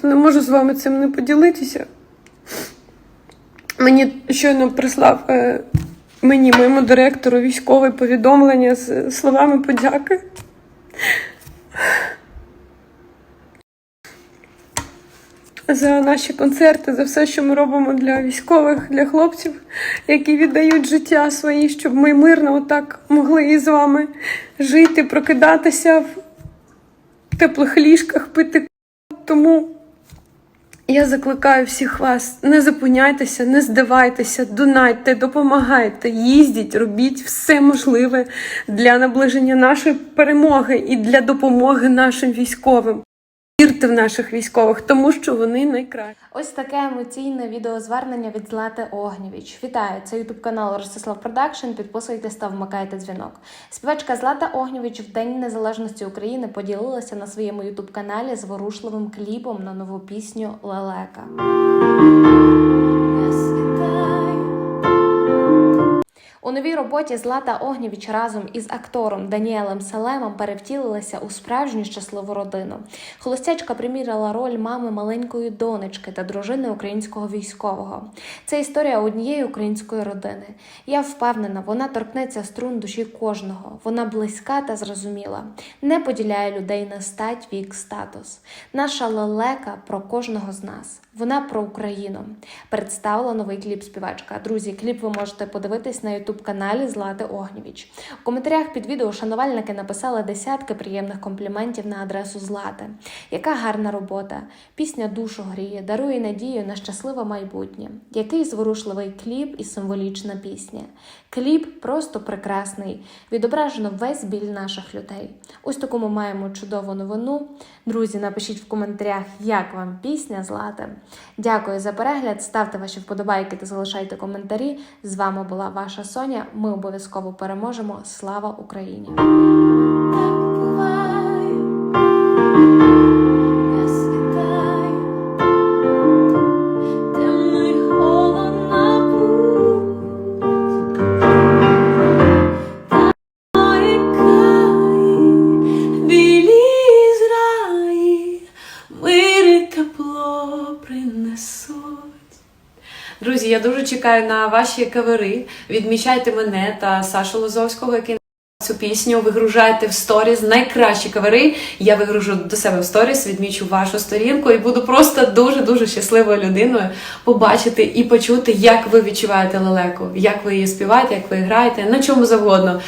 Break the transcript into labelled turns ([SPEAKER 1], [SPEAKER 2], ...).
[SPEAKER 1] просто не можу з вами цим не поділитися. Мені щойно прислав е, мені, моєму директору, військове повідомлення з словами подяки. За наші концерти, за все, що ми робимо для військових, для хлопців, які віддають життя свої, щоб ми мирно отак могли і з вами жити, прокидатися в теплих ліжках, пити. Тому я закликаю всіх вас: не зупиняйтеся, не здавайтеся, донайте, допомагайте, їздіть, робіть все можливе для наближення нашої перемоги і для допомоги нашим військовим. Вірте в наших військових, тому що вони найкращі.
[SPEAKER 2] Ось таке емоційне відеозвернення від Злати Огнєвіч. Вітаю! Це ютуб канал Ростислав Продакшн. Підписуйтесь та вмикайте дзвінок. Співачка Злата Огнєвіч в День Незалежності України поділилася на своєму ютуб каналі зворушливим кліпом на нову пісню Лелека. У новій роботі Злата Огнєвіч разом із актором Даніелем Салемом перевтілилася у справжню щасливу родину. Холостячка приміряла роль мами маленької донечки та дружини українського військового. Це історія однієї української родини. Я впевнена, вона торкнеться струн душі кожного. Вона близька та зрозуміла, не поділяє людей на стать, вік, статус. Наша лелека про кожного з нас. Вона про Україну. Представила новий кліп співачка. Друзі, кліп ви можете подивитись на ютуб каналі Злати Огнєвіч. У коментарях під відео шанувальники написали десятки приємних компліментів на адресу Злати. Яка гарна робота! Пісня душу гріє, дарує надію на щасливе майбутнє. Який зворушливий кліп і символічна пісня. Кліп просто прекрасний. Відображено весь біль наших людей. Ось таку ми маємо чудову новину. Друзі, напишіть в коментарях, як вам пісня Злати. Дякую за перегляд. Ставте ваші вподобайки та залишайте коментарі. З вами була ваша Соня. Ми обов'язково переможемо. Слава Україні!
[SPEAKER 3] Друзі, я дуже чекаю на ваші кавери. Відмічайте мене та Сашу Лозовського, який цю пісню вигружаєте в сторіс. Найкращі кавери. Я вигружу до себе в сторіс, відмічу вашу сторінку і буду просто дуже дуже щасливою людиною побачити і почути, як ви відчуваєте лелеку, як ви її співаєте, як ви граєте, на чому завгодно.